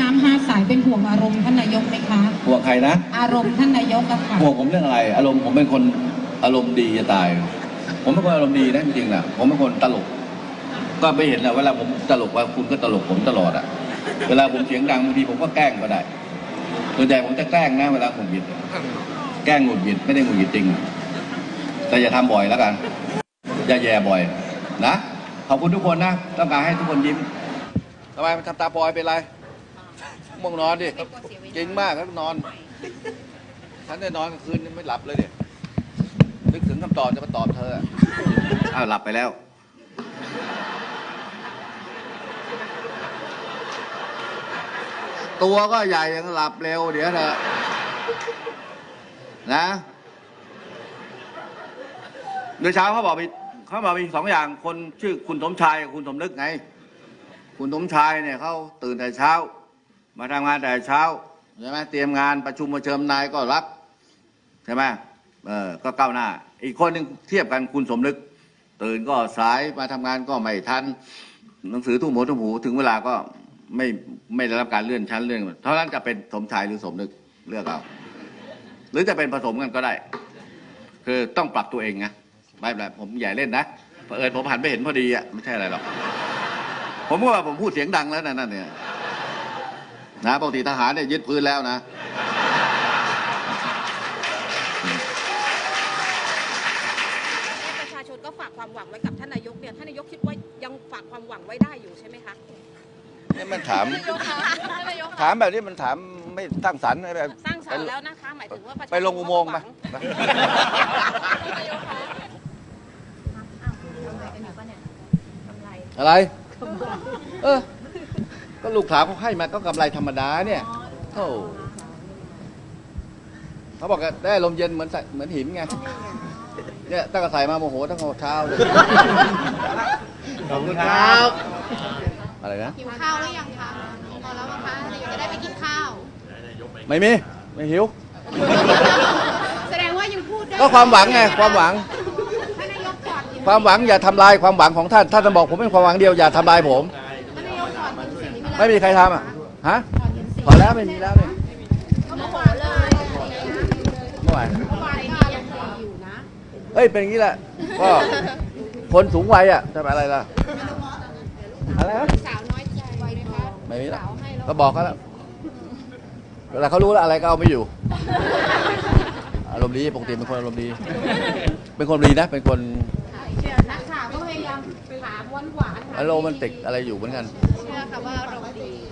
น้ำห้าสายเป็นห่วงอารมณ์ท่านนายกไหมคะ ห่วงใครนะ อารมณ์ท่านนายกอะค่ะ ห่วงผมเรื่องอะไร อารมณ์ผมเป็นคนอารมณ์ดีจะตาย ผมเป็นคนอารมณ์ดีนะจริงๆนะผมเป็นคนตลก ก็ไม่เห็นนะเวลาผมตลกว่าคุณก็ตลกผมตลอดอะเวลาผมเสียงดังบางทีผมก็แกล้งก็ได้ส่วนใหญ่ผมจะแกล้งนะเวลาหงุดหงิดอะแกล้งหงุดหงิดไม่ได้หงุดหงิดจริง แต่อย่าทำบ่อยแล้วกัน อย่าแย่บ่อยนะ ขอบคุณทุกคนนะ ต้องการให้ทุกคนยิ้มทำไมมันทำตาปลอยเป็นไร ม่วงนอนดิจริงมากก็นอน ฉันได้นอนกลางคืนไม่หลับเลยเนี่ยนึกถึงคำตอบจะมาตอบเธออะอ้าวหลับไปแล้ว ตัวก็ใหญ่ยังหลับเร็วเดี๋ยวเถอะนะเมื่อเช้าเขาบอกมีเขาบอกมีสองอย่างคนชื่อคุณสมชายกับคุณสมนึกไง คุณสมชายเนี่ยเขาตื่นแต่เช้า มาทำงานแต่เช้าใช่ไหมเตรียมงานประชุมประเชิญนายก็รับใช่ไหมเออก็ก้าวหน้า อีกคนหนึ่งเทียบกันคุณสมนึก ตื่นก็สายมาทำงานก็ไม่ทันหนังสือทุ่มหัวทุ่มหูถึงเวลาก็ไม่ไม่ได้รับการเลื่อนชั้นเลื่อนเท่านั้นจะเป็นสมชายหรือสมนึกเลือกเอาหรือจะเป็นผสมกันก็ได้ คือต้องปรับตัวเองนะไม่เป็นไรผมใหญ่เล่นนะเผอิญผมหันไปเห็นพอดีอะไม่ใช่อะไรหรอกผมก็ว่าผมพูดเสียงดังแล้วนะนั่นเนี่ย นะปกติทหารเนี่ยยึดพื้นแล้วนะ ประชาชนก็ฝากความหวังไว้กับท่านนายกเนี่ยท่านนายกคิดว่ายังฝากความหวังไว้ได้อยู่ใช่ไหมคะ นี่มันถามถามแบบนี้มันถามไม่ตั้งสรรค์แบบ สร้างสรรค์แล้วนะคะ หมายถึงว่าประชาชนไปลงอุโมงค์ไปก็หวัอะไร เออ ก็ลูกสาวเขาให้มาก็กำไรธรรมดาเนี่ยโธ่เขาบอกว่าได้ลมเย็นเหมือนใส่เหมือนหินไงเนี่ยตั้งแต่ใส่มาโมโหตั้งแต่เช้าเลยขอบคุณครับ อะไรนะ หิวข้าวหรือยังคะพอแล้วมั้งคะเดี๋ยวจะได้ไปกินข้าว ไม่มี ไม่หิว แสดงว่ายังพูดได้ก็ความหวังไง ความหวัง ท่านนายกก่อนความหวังอย่าทำลายความหวังของท่าน ท่านจะบอกผมเป็นความหวังเดียวอย่าทำลายผม ไม่มีใครทำอะฮะพอแล้วไม่มีแล้วเนี่ยเขาเมื่อวานเลยเมื่อวานเมื่อวานนี้ยังดีอยู่นะเฮ้ยเป็นอย่างนี้แหละก็คนสูงวัยอะจะไปอะไรล่ะอะไรนะสาวน้อยใจไหมคะไม่มีแล้วสาวให้แล้วก็บอกเขาแล้วเวลาเขารู้แล้วอะไรก็เอาไม่อยู่ อารมณ์ดีปกติเป็นคนอารมณ์ดี เป็นคนดีนะ เป็นคนนักข่าวก็พยายามถามหวานหวานๆค่ะอารมณ์มันติกอะไรอยู่เหมือนกัน นะะว่าเราดี